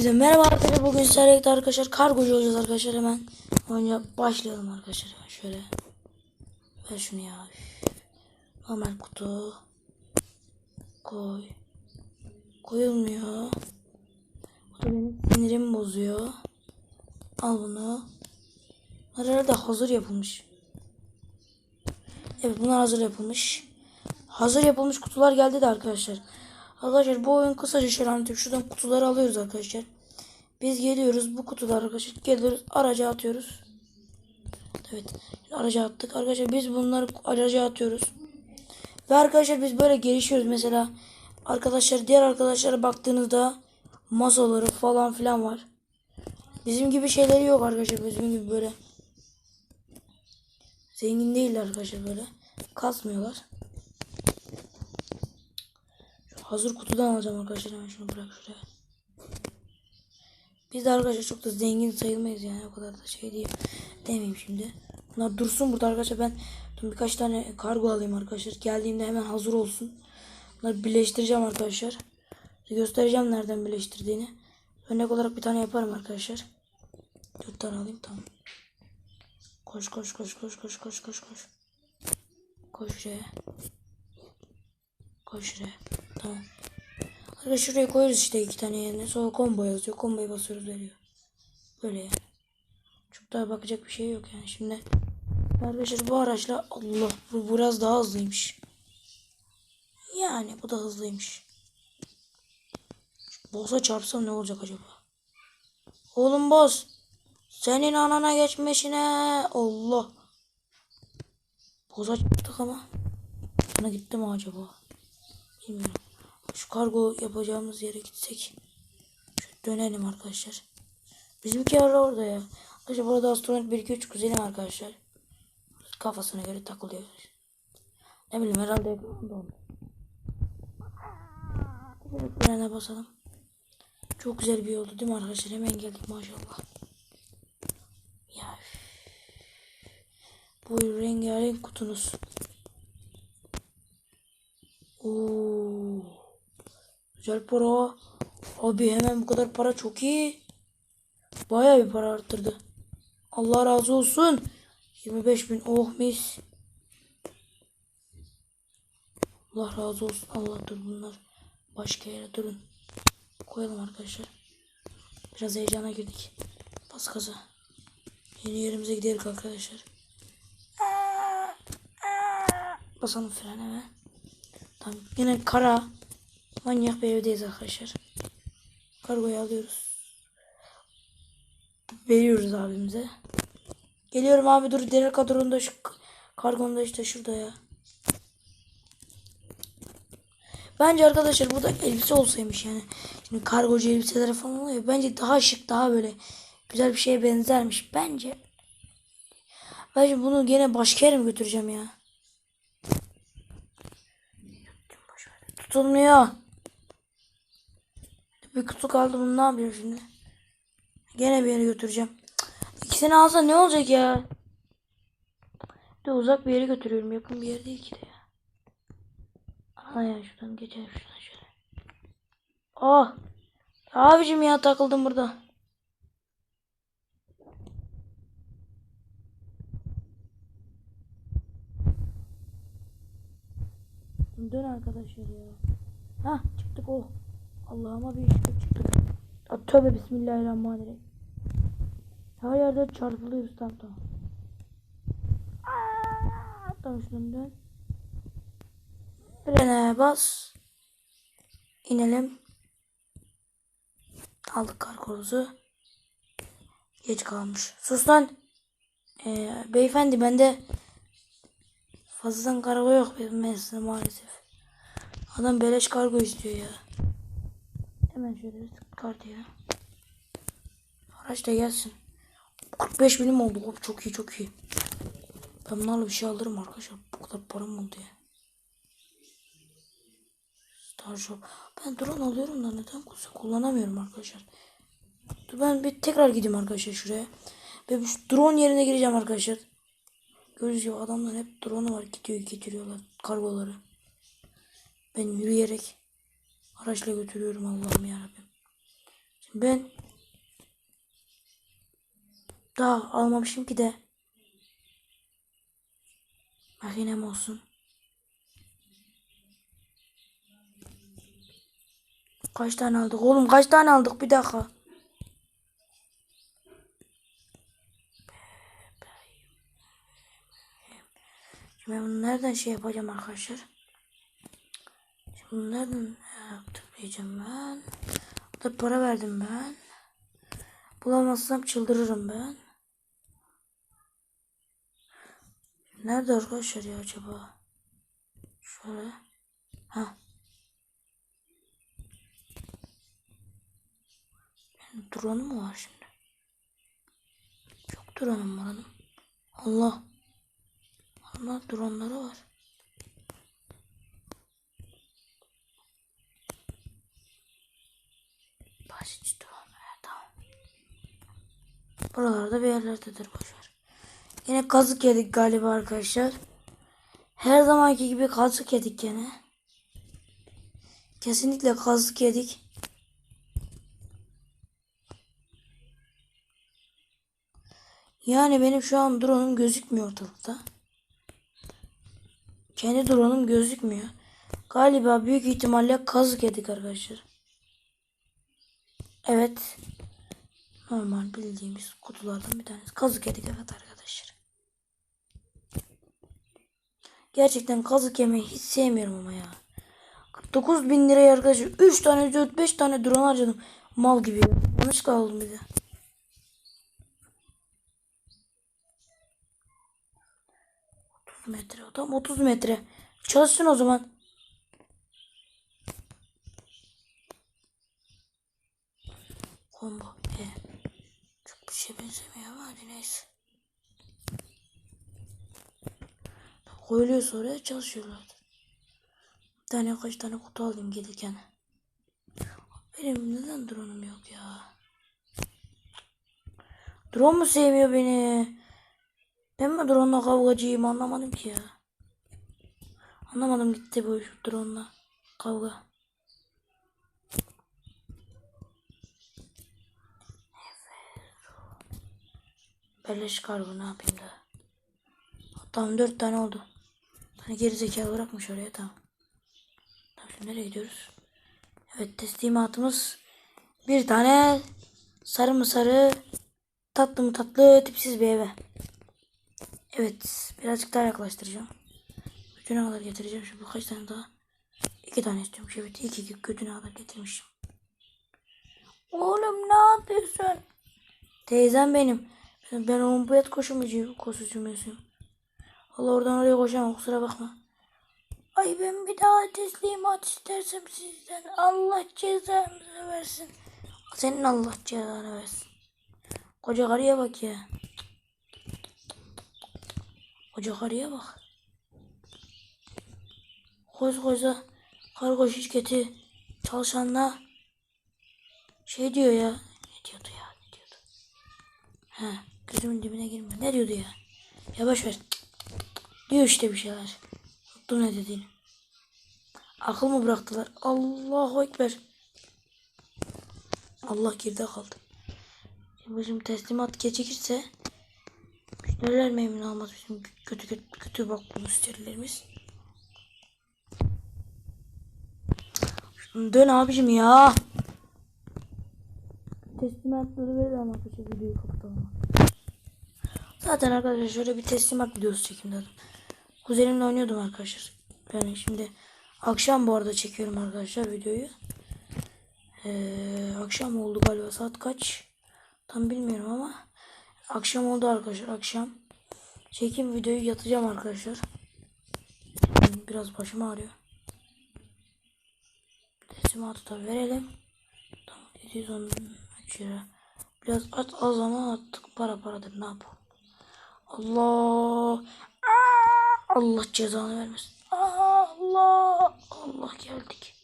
Hepinize merhaba arkadaşlar. Bugün sizlerle arkadaşlar kargocu olacağız arkadaşlar. Hemen oyuna başlayalım arkadaşlar. Şöyle. Ver şunu ya. Normal kutu. Koy. Koyulmuyor. Da benim sinirimi bozuyor. Al bunu. Bunlar herhalde hazır yapılmış. Evet bunlar hazır yapılmış. Hazır yapılmış kutular geldi de arkadaşlar. Arkadaşlar bu oyun kısaca şöyle anlatayım. Şuradan kutuları alıyoruz arkadaşlar. Biz geliyoruz bu kutuları arkadaşlar geliyoruz araca atıyoruz. Evet araca attık. Arkadaşlar biz bunları araca atıyoruz. Ve arkadaşlar biz böyle gelişiyoruz. Mesela arkadaşlar diğer arkadaşlara baktığınızda masaları falan filan var. Bizim gibi şeyleri yok arkadaşlar. Bizim gibi böyle zengin değiller arkadaşlar böyle. Kasmıyorlar. Hazır kutudan alacağım arkadaşlar hemen şunu bırak şuraya. Biz de arkadaşlar çok da zengin sayılmayız yani o kadar da şey değil. Demeyeyim şimdi. Bunlar dursun burada arkadaşlar ben birkaç tane kargo alayım arkadaşlar. Geldiğimde hemen hazır olsun. Bunları birleştireceğim arkadaşlar. Göstereceğim nereden birleştirdiğini. Örnek olarak bir tane yaparım arkadaşlar. Dört tane alayım tamam. Koş koş koş koş koş koş koş koş. Koş şuraya. Koy şuraya. Tamam. Arkadaşlar şuraya koyuyoruz işte iki tane yerine. Sonra combo yazıyor. Combo'yu basıyoruz veriyor. Böyle yani. Çok daha bakacak bir şey yok yani. Şimdi arkadaşlar bu araçla Allah bu biraz daha hızlıymış. Yani bu da hızlıymış. Boss'a çarpsam ne olacak acaba? Oğlum boss. Senin anana geçmişine. Allah. Boss'a çarptık ama. Sana gitti mi acaba? Bilmiyorum. Şu kargo yapacağımız yere gitsek. Şöyle dönelim arkadaşlar. Bizimki yer orada ya. Arkadaşlar burada astronot 1 2 3 kuzenim arkadaşlar. Kafasına göre takılıyor. Ne bileyim herhalde. Frene basalım. Çok güzel bir yoldu değil mi arkadaşlar? Hemen geldik maşallah. Ya. Bu rengarenk kutunuz. Güzel para. Abi hemen bu kadar para çok iyi. Bayağı bir para arttırdı. Allah razı olsun. 25 bin. Oh mis. Allah razı olsun. Allah dur bunlar. Başka yere durun. Koyalım arkadaşlar. Biraz heyecana girdik. Bas gaza. Yeni yerimize gidelim arkadaşlar. Basalım frene ve. Tamam. Yine kara. Manyak bir evdeyiz arkadaşlar. Kargoyu alıyoruz. Veriyoruz abimize. Geliyorum abi dur diğer kadronda şu kargonda işte şurada ya. Bence arkadaşlar burada elbise olsaymış yani. Şimdi kargocu elbiseleri falan oluyor. Bence daha şık daha böyle güzel bir şeye benzermiş. Bence. Bence bunu gene başka yere mi götüreceğim ya? Tutulmuyor. Bir kutu kaldı bunu ne yapıyor şimdi? Gene bir yere götüreceğim. İkisini alsa ne olacak ya? Bir de uzak bir yere götürüyorum. Yakın bir yer değil ki de ya. Ana ya şuradan geçelim şuradan şöyle. Oh. Abicim ya takıldım burada. Dön arkadaşlar ya. Ha çıktık oh. Allah'ıma bir şükür çıktık. A, tövbe bismillahirrahmanirrahim. Her yerde çarpılıyoruz tam Tamam şuradan dön. Frene bas. İnelim. Aldık kargomuzu. Geç kalmış. Sus lan. Ee, beyefendi bende fazladan kargo yok benim maalesef. Adam beleş kargo istiyor ya. Hemen şöyle kart ya. Araç da gelsin. 45 binim oldu. Hop, çok iyi çok iyi. Ben bunlarla bir şey alırım arkadaşlar. Bu kadar param oldu ya. Star Shop. Ben drone alıyorum da neden kullanamıyorum arkadaşlar. Dur ben bir tekrar gideyim arkadaşlar şuraya. Ve şu drone yerine gireceğim arkadaşlar. Gördüğünüz gibi adamlar hep drone'u var. Gidiyor getiriyorlar kargoları. Ben yürüyerek araçla götürüyorum Allah'ım yarabbim. Şimdi ben daha almamışım ki de makinem olsun. Kaç tane aldık oğlum kaç tane aldık bir dakika. Şimdi ben bunu nereden şey yapacağım arkadaşlar? Nereden tıklayacağım ben? Burada para verdim ben. Bulamazsam çıldırırım ben. Nerede arkadaşlar ya acaba? Şöyle. Ha. Drone'um mu var şimdi? Çok drone'um var hanım. Allah. Allah drone'ları var. Basit drone. Evet, tamam. Buralarda bir yerlerdedir boşver. Yine kazık yedik galiba arkadaşlar. Her zamanki gibi kazık yedik gene. Kesinlikle kazık yedik. Yani benim şu an drone'um gözükmüyor ortalıkta. Kendi drone'um gözükmüyor. Galiba büyük ihtimalle kazık yedik arkadaşlar. Evet. Normal bildiğimiz kutulardan bir tanesi. Kazık yedik evet arkadaşlar. Gerçekten kazık yemeyi hiç sevmiyorum ama ya. 49 bin liraya arkadaşlar 3 tane 4 5 tane drone harcadım. Mal gibi ya. Yanlış kaldım bir de. metre adam 30 metre. Çalışsın o zaman. Combo. He. Çok bir şey benzemiyor ama hadi neyse. Koyuluyor sonra çalışıyorlar. Bir tane kaç tane kutu alayım gelirken. Benim neden drone'um yok ya? Drone mu sevmiyor beni? Ben mi drone'la kavgacıyım anlamadım ki ya. Anlamadım gitti bu drone'la kavga. Belleş kargo ne yapayım da. Tamam dört tane oldu. Hani geri zekalı bırakmış oraya tamam. Tamam şimdi nereye gidiyoruz? Evet teslimatımız bir tane sarı mı sarı tatlı mı tatlı tipsiz bir eve. Evet birazcık daha yaklaştıracağım. Götüne kadar getireceğim. Şimdi kaç tane daha? İki tane istiyorum. Evet iki iki götüne kadar getirmişim. Oğlum ne yapıyorsun? Teyzem benim. Ben onun bu et koşumucu koşucumuyum. Allah oradan oraya koşamam kusura bakma. Ay ben bir daha teslimat istersem sizden Allah cezanızı versin. Senin Allah cezanı versin. Koca karıya bak ya. Koca karıya bak. Koskoca kargo şirketi çalışanla şey diyor ya. Ne diyordu ya? Ne diyordu? He, gözümün dibine girme. Ne diyordu ya? Yavaş ver. Diyor işte bir şeyler. Unuttum ne dediğini. Akıl mı bıraktılar? Allahu Ekber. Allah geride kaldı. Bizim teslimat gecikirse müşteriler memnun olmaz bizim kötü kötü, kötü bak bu müşterilerimiz. Şunu dön abicim ya. Teslimatları verir ama bu videoyu kapatalım. Zaten arkadaşlar şöyle bir teslimat videosu çekeyim dedim. Kuzenimle oynuyordum arkadaşlar. Yani şimdi akşam bu arada çekiyorum arkadaşlar videoyu. Ee, akşam oldu galiba saat kaç? Tam bilmiyorum ama akşam oldu arkadaşlar akşam. Çekim videoyu yatacağım arkadaşlar. Biraz başım ağrıyor. Teslimatı da verelim. Tamam 713 lira. Biraz at az ama attık para paradır ne yapalım. Allah. Aa, Allah cezanı vermesin. Allah. Allah geldik.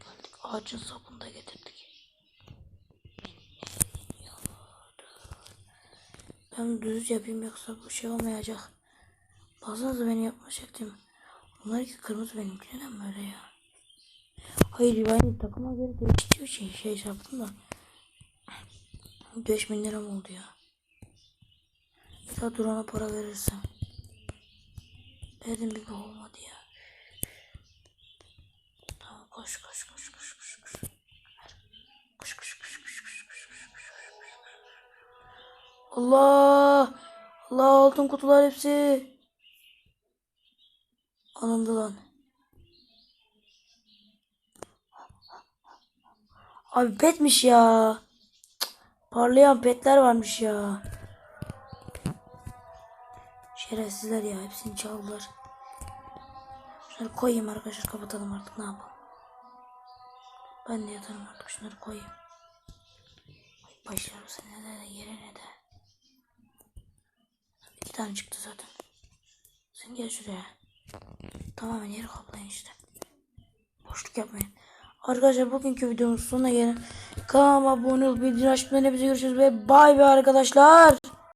Geldik ağacın sapında getirdik. Ben düz yapayım yoksa bu şey olmayacak. Baksanıza beni yapmayacaktım. Bunlar ki kırmızı benimki neden böyle ya? Hayır ben takıma göre değiştiği için şey yaptım da. 5000 lira mı oldu ya? Ya durana para verirsem. Dedim bir de olmadı ya. Tamam koş koş koş koş koş koş. Koş koş koş koş koş koş koş koş. Allah! Allah altın kutular hepsi. Alındı lan. Abi petmiş ya. Parlayan petler varmış ya. Şerefsizler ya hepsini çaldılar. Şunları koyayım arkadaşlar kapatalım artık ne yapalım. Ben de yatarım artık şunları koyayım. Ay başlarım seni ne de yere ne de. İki tane çıktı zaten. Sen gel şuraya. Tamamen yeri kaplayın işte. Boşluk yapmayın. Arkadaşlar bugünkü videomuz sonuna gelin. Kanalıma abone olup bildirim açmayı hepinize görüşürüz ve bay bay arkadaşlar.